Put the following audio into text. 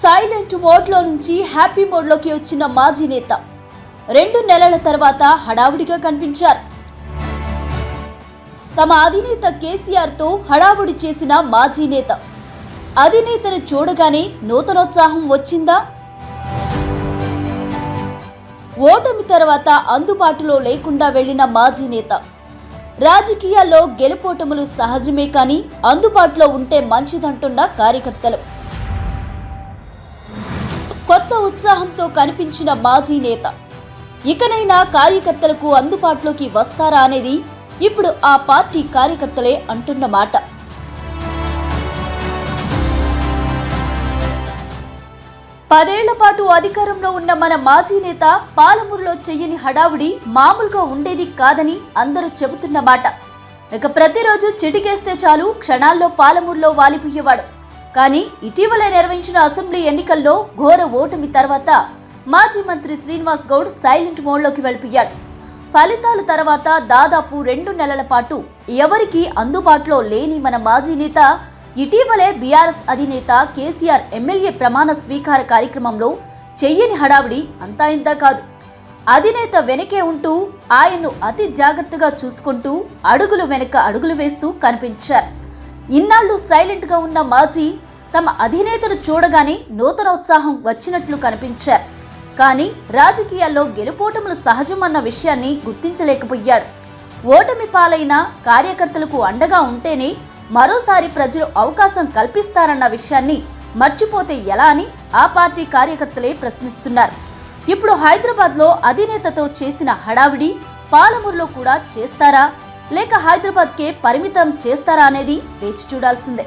Silent మోడ్లో నుంచి happy మోడ్లోకి వచ్చిన మాజీ నేత. రెండు నెలల తర్వాత హడావుడిగా కనిపించారు. తమ అధినేత కేసీఆర్తో హడావుడి చేసిన మాజీ నేత. అధినేతను చూడగానే నూతనోత్సాహం వచ్చిందా? ఓటమి తర్వాత అందుబాటులో లేకుండా వెళ్ళిన మాజీ నేత. రాజకీయాల్లో గెలుపోటములు సహజమే కానీ అందుబాటులో ఉంటే మంచిదంటున్న కార్యకర్తలు. కొత్త ఉత్సాహంతో కనిపించిన మాజీ నేత. ఇకనైనా కార్యకర్తలకు అందుబాటులోకి వస్తారా అనేది ఇప్పుడు ఆ పార్టీ కార్యకర్తలే అంటున్న మాట. పదేళ్ళ పాటు అధికారంలో ఉన్న మన మాజీ నేత పాలమూరులో చెయ్యని హడావుడి మామూలుగా ఉండేది కాదని అందరూ చెబుతున్న మాట. ఇక ప్రతిరోజు చిటికేస్తే చాలు క్షణాల్లో పాలమూరులో వాలిపోయేవాడు. కానీ ఇటీవల నిర్వహించిన అసెంబ్లీ ఎన్నికల్లో ఘోర ఓటమి తర్వాత మాజీ మంత్రి శ్రీనివాస్ గౌడ్ సైలెంట్ మోడ్లోకి వెళ్ళిపోయాడు. ఫలితాల తర్వాత దాదాపు రెండు నెలల పాటు ఎవరికీ అందుబాటులో లేని మన మాజీ నేత ఇటీవలే బీఆర్ఎస్ అధినేత కేసీఆర్ ఎమ్మెల్యే ప్రమాణ స్వీకార కార్యక్రమంలో చెయ్యని హడావిడి అంతా ఇంత కాదు. అధినేత వెనకే ఉంటూ ఆయన్ను అతి జాగ్రత్తగా చూసుకుంటూ అడుగులు వెనక అడుగులు వేస్తూ కనిపించారు. ఇన్నాళ్ళు సైలెంట్గా ఉన్న మాజీ తమ అధినేతను చూడగానే నూతన ఉత్సాహం వచ్చినట్లు కనిపించారు. కానీ రాజకీయాల్లో గెలుపోటములు సహజమన్న విషయాన్ని గుర్తించలేకపోయాడు ఓటమి పాలైన కార్యకర్తలకు అండగా ఉంటేనే మరోసారి ప్రజలు అవకాశం కల్పిస్తారన్న విషయాన్ని మర్చిపోతే ఎలా అని ఆ పార్టీ కార్యకర్తలే ప్రశ్నిస్తున్నారు. ఇప్పుడు హైదరాబాద్లో అధినేతతో చేసిన హడావిడి పాలమూరులో కూడా చేస్తారా? లేక హైదరాబాద్కే పరిమితం చేస్తారా అనేది వేచి చూడాల్సిందే.